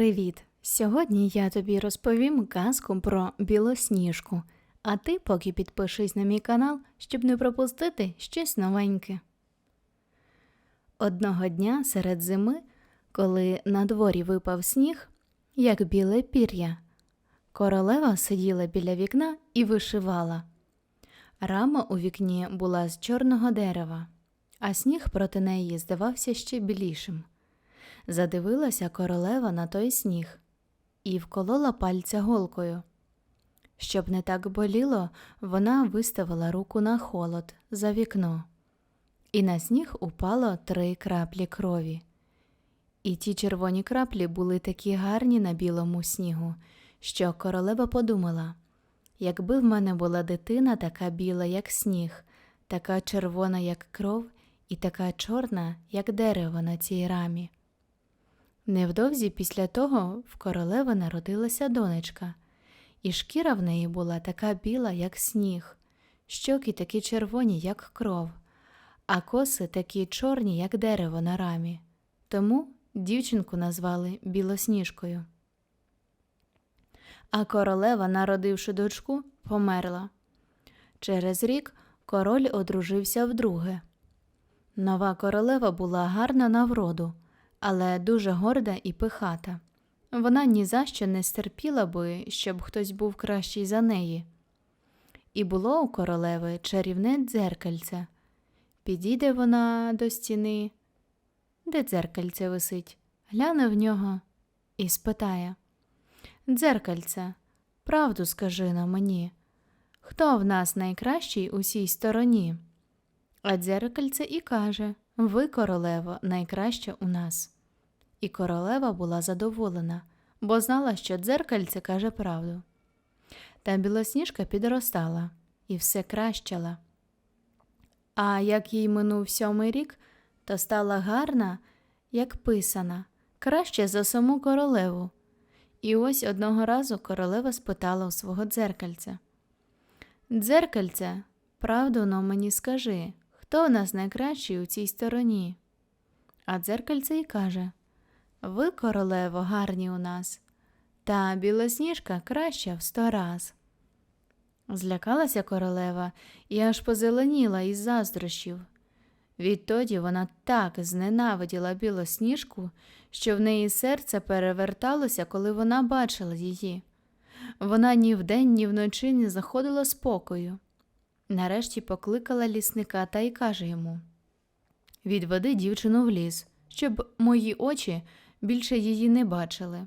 Привіт! Сьогодні я тобі розповім казку про білосніжку, а ти поки підпишись на мій канал, щоб не пропустити щось новеньке. Одного дня серед зими, коли на дворі випав сніг, як біле пір'я, королева сиділа біля вікна і вишивала. Рама у вікні була з чорного дерева, а сніг проти неї здавався ще білішим. Задивилася королева на той сніг і вколола пальця голкою. Щоб не так боліло, вона виставила руку на холод за вікно, і на сніг упало три краплі крові. І ті червоні краплі були такі гарні на білому снігу, що королева подумала якби в мене була дитина така біла, як сніг, така червона, як кров, і така чорна, як дерево на цій рамі. Невдовзі після того в королеви народилася донечка, і шкіра в неї була така біла, як сніг, щоки такі червоні, як кров, а коси такі чорні, як дерево на рамі. Тому дівчинку назвали білосніжкою. А королева, народивши дочку, померла. Через рік король одружився вдруге. Нова королева була гарна на вроду але дуже горда і пихата. Вона ні за що не стерпіла би, щоб хтось був кращий за неї. І було у королеви чарівне дзеркальце. Підійде вона до стіни, де дзеркальце висить, гляне в нього і спитає Дзеркальце, правду скажи на мені, хто в нас найкращий у сій стороні? А дзеркальце і каже ви, королево, найкраще у нас. І королева була задоволена, бо знала, що дзеркальце каже правду. Та білосніжка підростала і все кращала. А як їй минув сьомий рік, то стала гарна, як писана, краще за саму королеву. І ось одного разу королева спитала у свого дзеркальця Дзеркальце, правду но мені скажи, хто в нас найкращий у цій стороні? А дзеркальце й каже Ви, королево, гарні у нас, та білосніжка краща в сто раз. Злякалася королева і аж позеленіла із заздрощів. Відтоді вона так зненавиділа білосніжку, що в неї серце переверталося, коли вона бачила її. Вона ні вдень, ні вночі не заходила спокою. Нарешті покликала лісника та й каже йому Відведи дівчину в ліс, щоб мої очі більше її не бачили.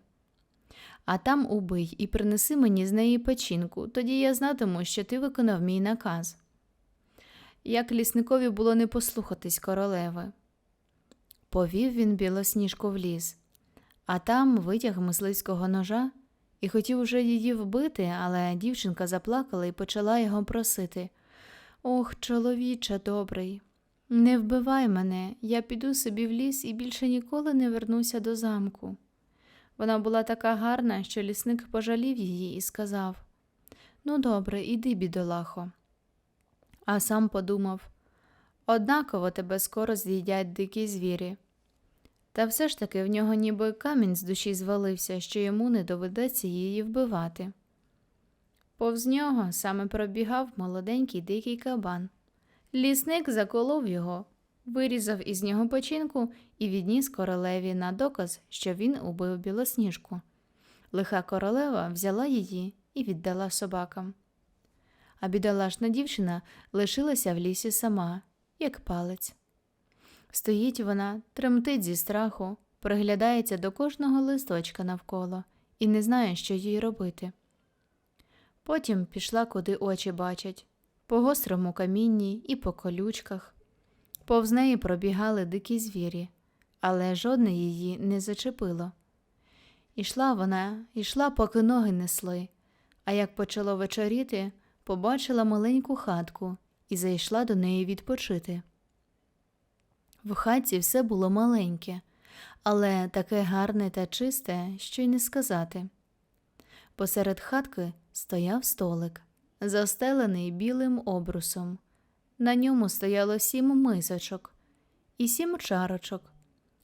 А там убий і принеси мені з неї печінку, тоді я знатиму, що ти виконав мій наказ. Як лісникові було не послухатись королеви. Повів він білосніжку в ліс, а там витяг мисливського ножа і хотів уже її вбити, але дівчинка заплакала і почала його просити. Ох, чоловіче добрий, не вбивай мене, я піду собі в ліс і більше ніколи не вернуся до замку. Вона була така гарна, що лісник пожалів її і сказав Ну, добре, іди, бідолахо. А сам подумав однаково тебе скоро з'їдять дикі звірі. Та все ж таки в нього ніби камінь з душі звалився, що йому не доведеться її вбивати. Повз нього саме пробігав молоденький дикий кабан. Лісник заколов його, вирізав із нього печінку і відніс королеві на доказ, що він убив білосніжку. Лиха королева взяла її і віддала собакам. А бідолашна дівчина лишилася в лісі сама, як палець. Стоїть вона, тремтить зі страху, приглядається до кожного листочка навколо і не знає, що їй робити. Потім пішла, куди очі бачать, по гострому камінні і по колючках. Повз неї пробігали дикі звірі, але жодне її не зачепило. Ішла вона, ішла, поки ноги несли, а як почало вечоріти, побачила маленьку хатку і зайшла до неї відпочити. В хаті все було маленьке, але таке гарне та чисте, що й не сказати. Посеред хатки стояв столик, застелений білим обрусом. На ньому стояло сім мисочок і сім чарочок,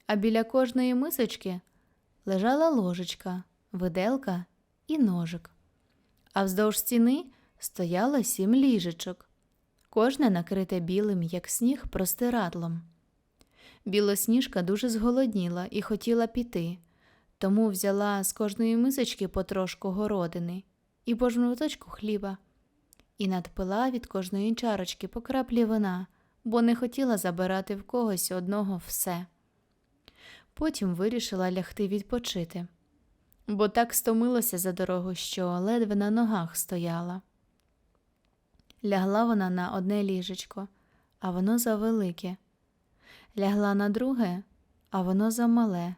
а біля кожної мисочки лежала ложечка, виделка і ножик. А вздовж стіни стояло сім ліжечок, кожне накрите білим, як сніг, простирадлом. Білосніжка дуже зголодніла і хотіла піти, тому взяла з кожної мисочки потрошку городини і по жмуточку хліба, і надпила від кожної чарочки по краплі вина, бо не хотіла забирати в когось одного все. Потім вирішила лягти відпочити, бо так стомилася за дорогу, що ледве на ногах стояла. Лягла вона на одне ліжечко, а воно завелике. Лягла на друге, а воно замале.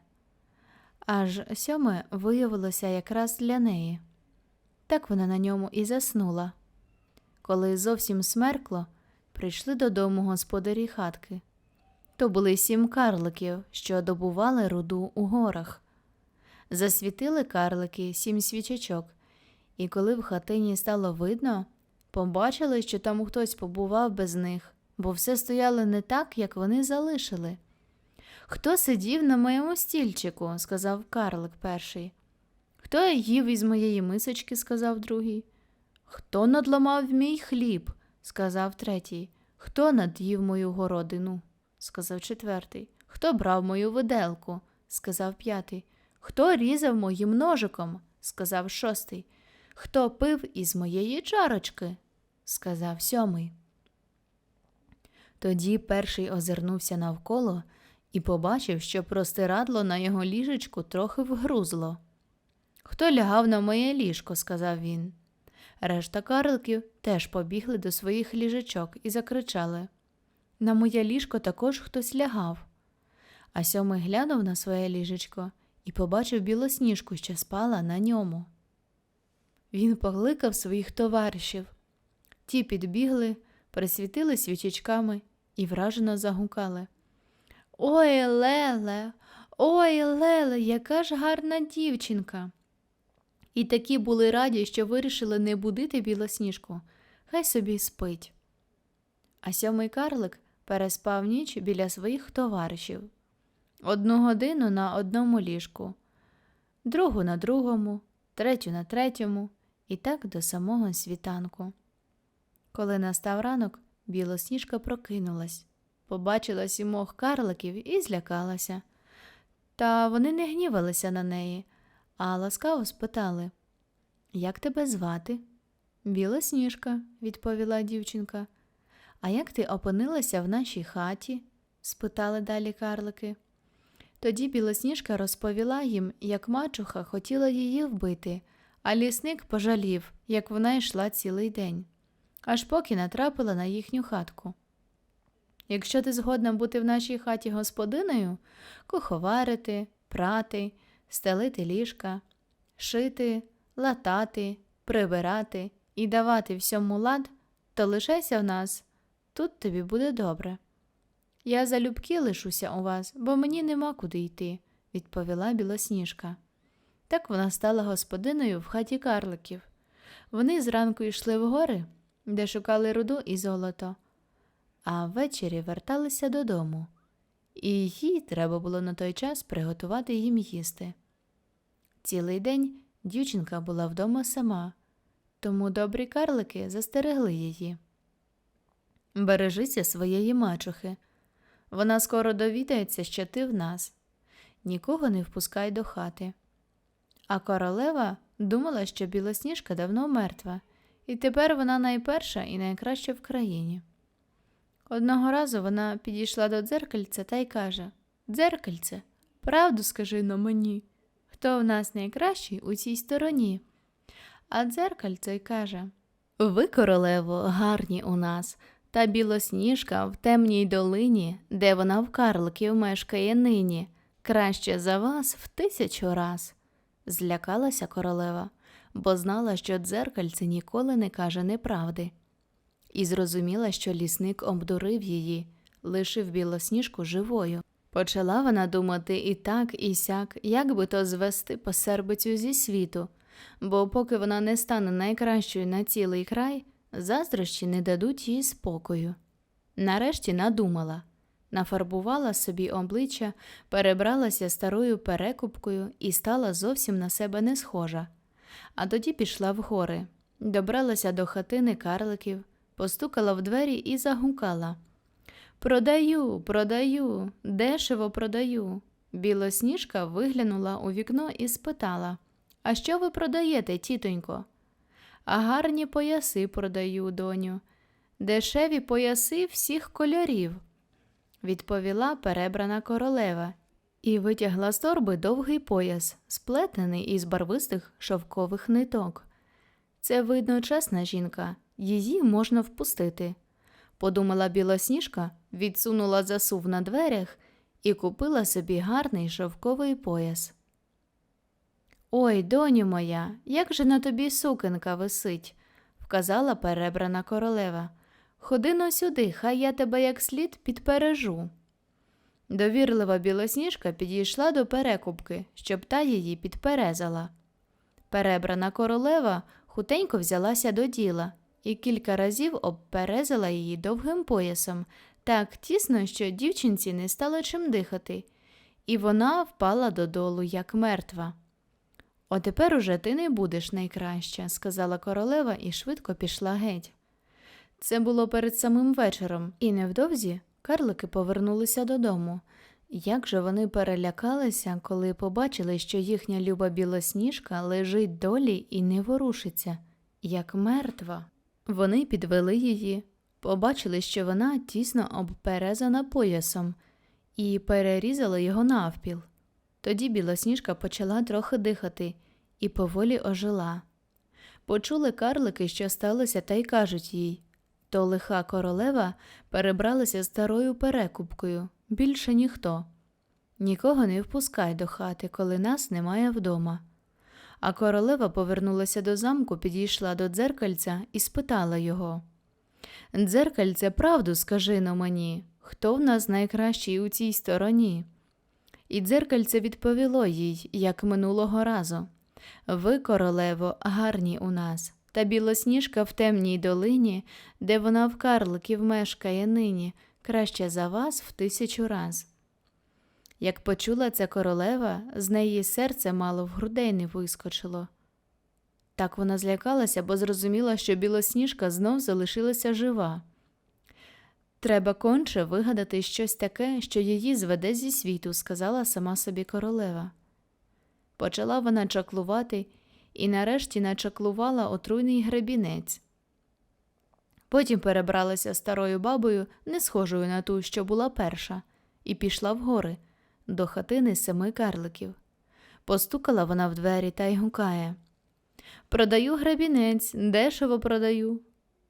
Аж сьоме виявилося якраз для неї. Так вона на ньому і заснула. Коли зовсім смеркло, прийшли додому господарі хатки. То були сім карликів, що добували руду у горах. Засвітили карлики сім свічечок, і коли в хатині стало видно, побачили, що там хтось побував без них, бо все стояло не так, як вони залишили. Хто сидів на моєму стільчику? сказав карлик перший. Хто їв із моєї мисочки? сказав другий. Хто надламав мій хліб? сказав третій. Хто над'їв мою городину? сказав четвертий. Хто брав мою виделку? сказав п'ятий. Хто різав моїм ножиком? сказав шостий. Хто пив із моєї чарочки? сказав сьомий. Тоді перший озирнувся навколо і побачив, що простирадло на його ліжечку трохи вгрузло. Хто лягав на моє ліжко, сказав він. Решта карликів теж побігли до своїх ліжечок і закричали На моє ліжко також хтось лягав. А сьомий глянув на своє ліжечко і побачив білосніжку, що спала на ньому. Він покликав своїх товаришів. Ті підбігли, присвітили свічечками і вражено загукали. Ой, Леле, ой, Леле, яка ж гарна дівчинка. І такі були раді, що вирішили не будити білосніжку, хай собі спить. А сьомий карлик переспав ніч біля своїх товаришів одну годину на одному ліжку, другу на другому, третю на третьому, і так до самого світанку. Коли настав ранок, білосніжка прокинулась, побачила сімох карликів і злякалася. Та вони не гнівалися на неї, а ласкаво спитали Як тебе звати? Білосніжка, відповіла дівчинка. А як ти опинилася в нашій хаті? спитали далі карлики. Тоді білосніжка розповіла їм, як мачуха хотіла її вбити, а лісник пожалів, як вона йшла цілий день, аж поки натрапила на їхню хатку. Якщо ти згодна бути в нашій хаті господиною, куховарити, прати, стелити ліжка, шити, латати, прибирати і давати всьому лад, то лишайся в нас, тут тобі буде добре. Я залюбки лишуся у вас, бо мені нема куди йти, відповіла білосніжка. Так вона стала господиною в хаті карликів. Вони зранку йшли в гори, де шукали руду і золото, а ввечері верталися додому, і їй треба було на той час приготувати їм їсти. Цілий день дівчинка була вдома сама, тому добрі карлики застерегли її. Бережися своєї мачухи. Вона скоро довідається, що ти в нас. Нікого не впускай до хати. А королева думала, що білосніжка давно мертва, і тепер вона найперша і найкраща в країні. Одного разу вона підійшла до дзеркальця та й каже Дзеркальце, правду скажи но мені, хто в нас найкращий у цій стороні. А дзеркальце й каже Ви, королево, гарні у нас, та білосніжка в темній долині, де вона в карликів мешкає нині, краще за вас в тисячу раз. Злякалася королева, бо знала, що дзеркальце ніколи не каже неправди, і зрозуміла, що лісник обдурив її, лишив білосніжку живою. Почала вона думати і так, і сяк, як би то звести посербицю зі світу, бо поки вона не стане найкращою на цілий край, заздрощі не дадуть їй спокою. Нарешті надумала нафарбувала собі обличчя, перебралася старою перекупкою і стала зовсім на себе не схожа. А тоді пішла в гори, добралася до хатини карликів, постукала в двері і загукала. Продаю, продаю, дешево продаю. Білосніжка виглянула у вікно і спитала А що ви продаєте, тітонько? А гарні пояси продаю, доню. Дешеві пояси всіх кольорів, відповіла перебрана королева і витягла з торби довгий пояс, сплетений із барвистих шовкових ниток. Це, видно, чесна жінка, її можна впустити. Подумала білосніжка, відсунула засув на дверях і купила собі гарний шовковий пояс. Ой, доню моя, як же на тобі сукенка висить, вказала перебрана королева. Ходи но сюди, хай я тебе як слід підпережу. Довірлива білосніжка підійшла до перекупки, щоб та її підперезала. Перебрана королева хутенько взялася до діла і кілька разів обперезала її довгим поясом, так тісно, що дівчинці не стало чим дихати, і вона впала додолу, як мертва. О тепер уже ти не будеш найкраща, сказала королева і швидко пішла геть. Це було перед самим вечором, і невдовзі карлики повернулися додому. Як же вони перелякалися, коли побачили, що їхня люба білосніжка лежить долі і не ворушиться, як мертва. Вони підвели її, побачили, що вона тісно обперезана поясом, і перерізали його навпіл. Тоді білосніжка почала трохи дихати і поволі ожила. Почули карлики, що сталося, та й кажуть їй то лиха королева перебралася старою перекупкою, більше ніхто. Нікого не впускай до хати, коли нас немає вдома. А королева повернулася до замку, підійшла до дзеркальця і спитала його Дзеркальце, правду скажи но мені, хто в нас найкращий у цій стороні? І дзеркальце відповіло їй, як минулого разу Ви, королево, гарні у нас, та білосніжка в темній долині, де вона в карликів мешкає нині, краще за вас в тисячу раз. Як почула це королева, з неї серце мало в грудей не вискочило. Так вона злякалася, бо зрозуміла, що білосніжка знов залишилася жива. Треба конче вигадати щось таке, що її зведе зі світу, сказала сама собі королева. Почала вона чаклувати і нарешті начаклувала отруйний гребінець. Потім перебралася старою бабою, не схожою на ту, що була перша, і пішла в гори до хатини семи карликів. Постукала вона в двері та й гукає Продаю гребінець, дешево продаю.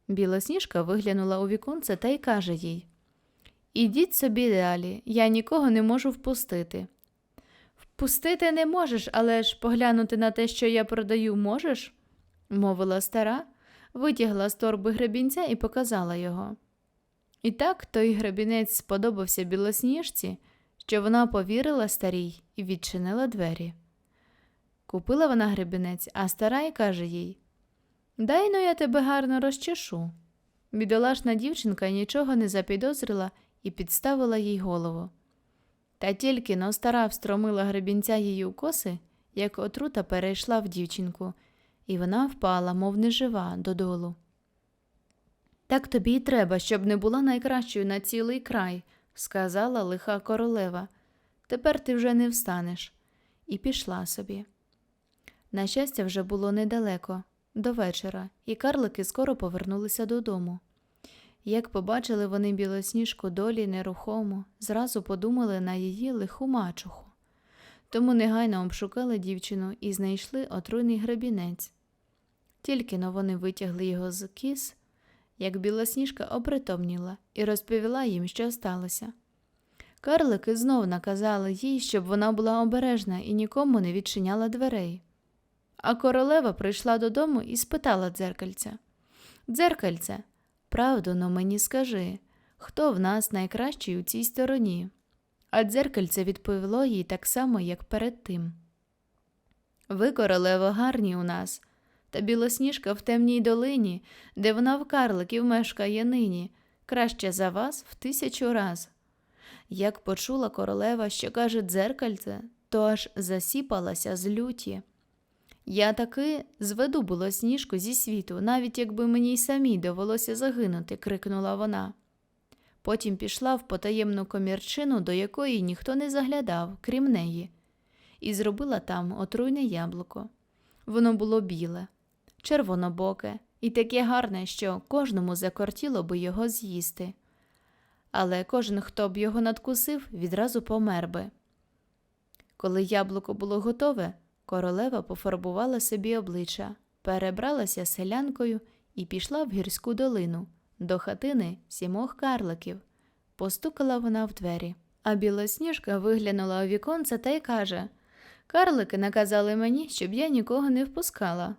Білосніжка виглянула у віконце та й каже їй Ідіть собі далі, я нікого не можу впустити. Впустити не можеш, але ж поглянути на те, що я продаю, можеш? мовила стара, витягла з торби гребінця і показала його. І так той гребінець сподобався білосніжці, що вона повірила старій і відчинила двері. Купила вона гребінець, а стара й каже їй Дай но я тебе гарно розчешу. Бідолашна дівчинка нічого не запідозрила і підставила їй голову. Та тільки но стара встромила гребінця її у коси, як отрута перейшла в дівчинку, і вона впала, мов нежива, додолу. Так тобі й треба, щоб не була найкращою на цілий край, сказала лиха королева. Тепер ти вже не встанеш. І пішла собі. На щастя, вже було недалеко, до вечора, і карлики скоро повернулися додому. Як побачили вони білосніжку долі нерухомо, зразу подумали на її лиху мачуху. Тому негайно обшукали дівчину і знайшли отруйний гребінець. Тільки но вони витягли його з кіс, як білосніжка опритомніла і розповіла їм, що сталося. Карлики знов наказали їй, щоб вона була обережна і нікому не відчиняла дверей. А королева прийшла додому і спитала дзеркальця Дзеркальце, правду но мені скажи, хто в нас найкращий у цій стороні? А дзеркальце відповіло їй так само, як перед тим. Ви, королево, гарні у нас, та білосніжка в темній долині, де вона в карликів мешкає нині, краще за вас в тисячу раз. Як почула королева, що каже дзеркальце, то аж засіпалася з люті. Я таки зведу білосніжку зі світу, навіть якби мені й самій довелося загинути, крикнула вона. Потім пішла в потаємну комірчину, до якої ніхто не заглядав, крім неї, і зробила там отруйне яблуко. Воно було біле, червонобоке і таке гарне, що кожному закортіло би його з'їсти. Але кожен, хто б його надкусив, відразу помер би. Коли яблуко було готове, королева пофарбувала собі обличчя, перебралася селянкою і пішла в гірську долину до хатини сімох карликів. Постукала вона в двері. А білосніжка виглянула у віконце та й каже Карлики наказали мені, щоб я нікого не впускала.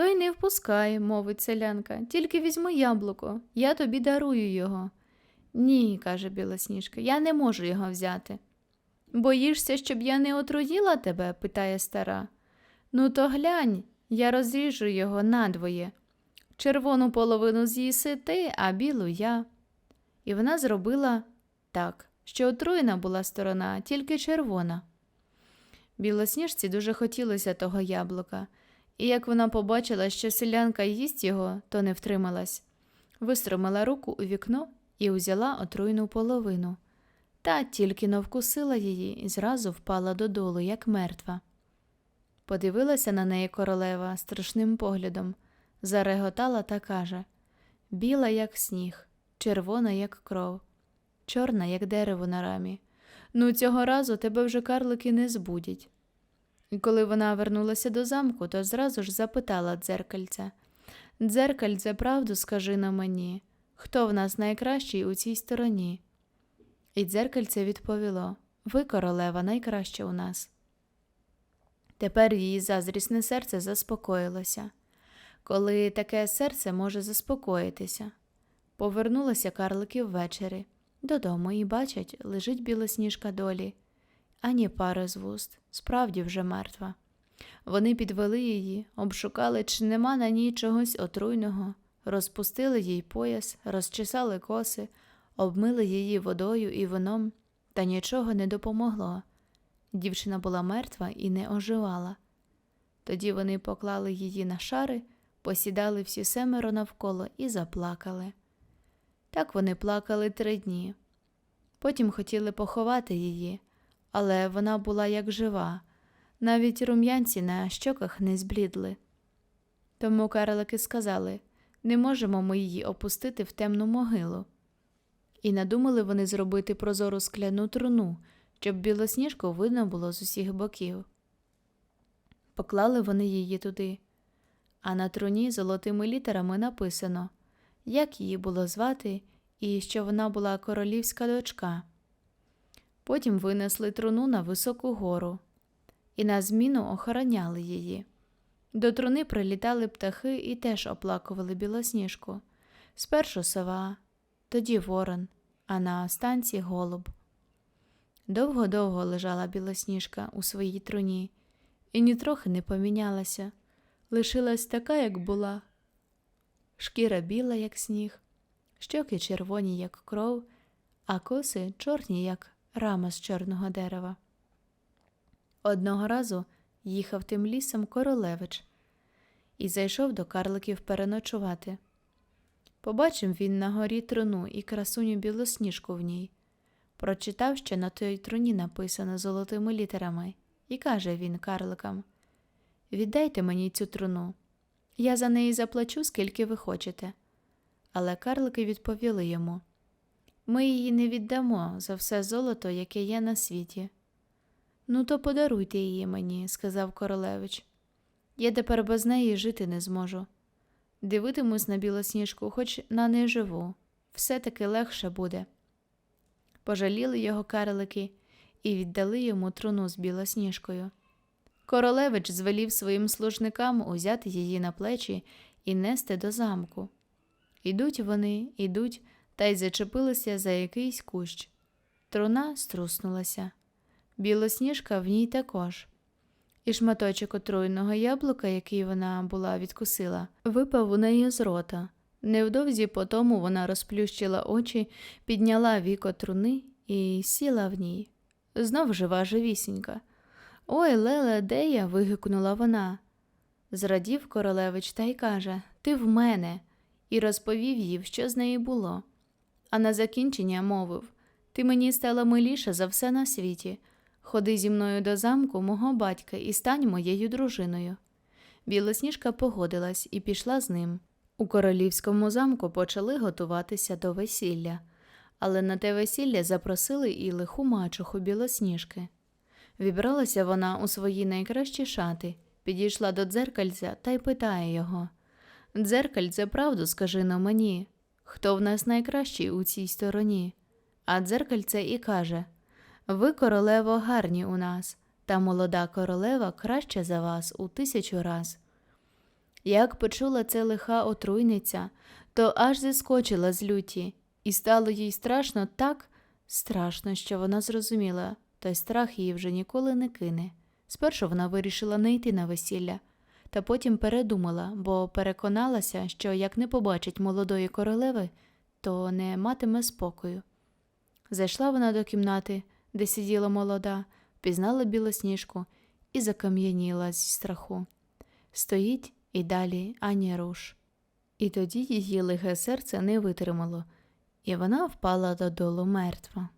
То й не впускай, мовить селянка, тільки візьми яблуко, я тобі дарую його. Ні, каже білосніжка, я не можу його взяти. Боїшся, щоб я не отруїла тебе? питає стара. Ну, то глянь, я розріжу його надвоє. Червону половину з'їси ти, а білу я. І вона зробила так, що отруєна була сторона, тільки червона. Білосніжці дуже хотілося того яблука, і як вона побачила, що селянка їсть його, то не втрималась. Вистромила руку у вікно і узяла отруйну половину. Та тільки но вкусила її і зразу впала додолу, як мертва. Подивилася на неї королева страшним поглядом, зареготала та каже Біла, як сніг, червона, як кров, чорна, як дерево на рамі. Ну, цього разу тебе вже карлики не збудять. І коли вона вернулася до замку, то зразу ж запитала дзеркальця Дзеркальце, правду скажи на мені, хто в нас найкращий у цій стороні? І дзеркальце відповіло Ви, королева, найкраща у нас. Тепер її заздрісне серце заспокоїлося. Коли таке серце може заспокоїтися. Повернулися карлики ввечері. Додому і бачать, лежить білосніжка долі, ані пари з вуст, справді вже мертва. Вони підвели її, обшукали, чи нема на ній чогось отруйного, розпустили їй пояс, розчесали коси, обмили її водою і вином, та нічого не допомогло. Дівчина була мертва і не оживала. Тоді вони поклали її на шари, посідали всі семеро навколо і заплакали. Так вони плакали три дні. Потім хотіли поховати її, але вона була як жива, навіть рум'янці на щоках не зблідли. Тому карлики сказали не можемо ми її опустити в темну могилу. І надумали вони зробити прозору скляну труну, щоб білосніжку видно було з усіх боків. Поклали вони її туди, а на труні золотими літерами написано, як її було звати і що вона була королівська дочка. Потім винесли труну на високу гору і на зміну охороняли її. До труни прилітали птахи і теж оплакували білосніжку. Спершу сова, тоді ворон, а на останці голуб. Довго-довго лежала білосніжка у своїй труні і нітрохи не помінялася, лишилась така, як була. Шкіра біла, як сніг, щоки червоні, як кров, а коси чорні, як рама з чорного дерева. Одного разу їхав тим лісом королевич і зайшов до карликів переночувати. Побачив він на горі труну і красуню білосніжку в ній. Прочитав, що на той труні написано золотими літерами, і каже він карликам Віддайте мені цю труну. Я за неї заплачу, скільки ви хочете. Але карлики відповіли йому Ми її не віддамо за все золото, яке є на світі. Ну, то подаруйте її мені, сказав королевич. Я тепер без неї жити не зможу. Дивитимусь на білосніжку, хоч на не живу, все таки легше буде. Пожаліли його карлики і віддали йому труну з білосніжкою. Королевич звелів своїм служникам узяти її на плечі і нести до замку. Ідуть вони, ідуть, та й зачепилися за якийсь кущ. Труна струснулася. Білосніжка в ній також. І шматочок отруйного яблука, який вона була відкусила, випав у неї з рота. Невдовзі по тому вона розплющила очі, підняла віко труни і сіла в ній. Знов жива живісінька. Ой, Леле, де я? вигукнула вона. Зрадів королевич та й каже Ти в мене, і розповів їй, що з нею було. А на закінчення мовив Ти мені стала миліша за все на світі. Ходи зі мною до замку мого батька і стань моєю дружиною. Білосніжка погодилась і пішла з ним. У королівському замку почали готуватися до весілля, але на те весілля запросили і лиху мачуху білосніжки. Вібралася вона у свої найкращі шати, підійшла до дзеркальця та й питає його Дзеркальце, правду скажи но мені, хто в нас найкращий у цій стороні? А дзеркальце і каже Ви, королево, гарні у нас, та молода королева краще за вас у тисячу раз. Як почула це лиха отруйниця, то аж зіскочила з люті, і стало їй страшно так страшно, що вона зрозуміла, той страх її вже ніколи не кине. Спершу вона вирішила не йти на весілля, та потім передумала, бо переконалася, що як не побачить молодої королеви, то не матиме спокою. Зайшла вона до кімнати, де сиділа молода, пізнала білосніжку і закам'яніла зі страху. Стоїть і далі ані руш. І тоді її лихе серце не витримало, і вона впала додолу мертва.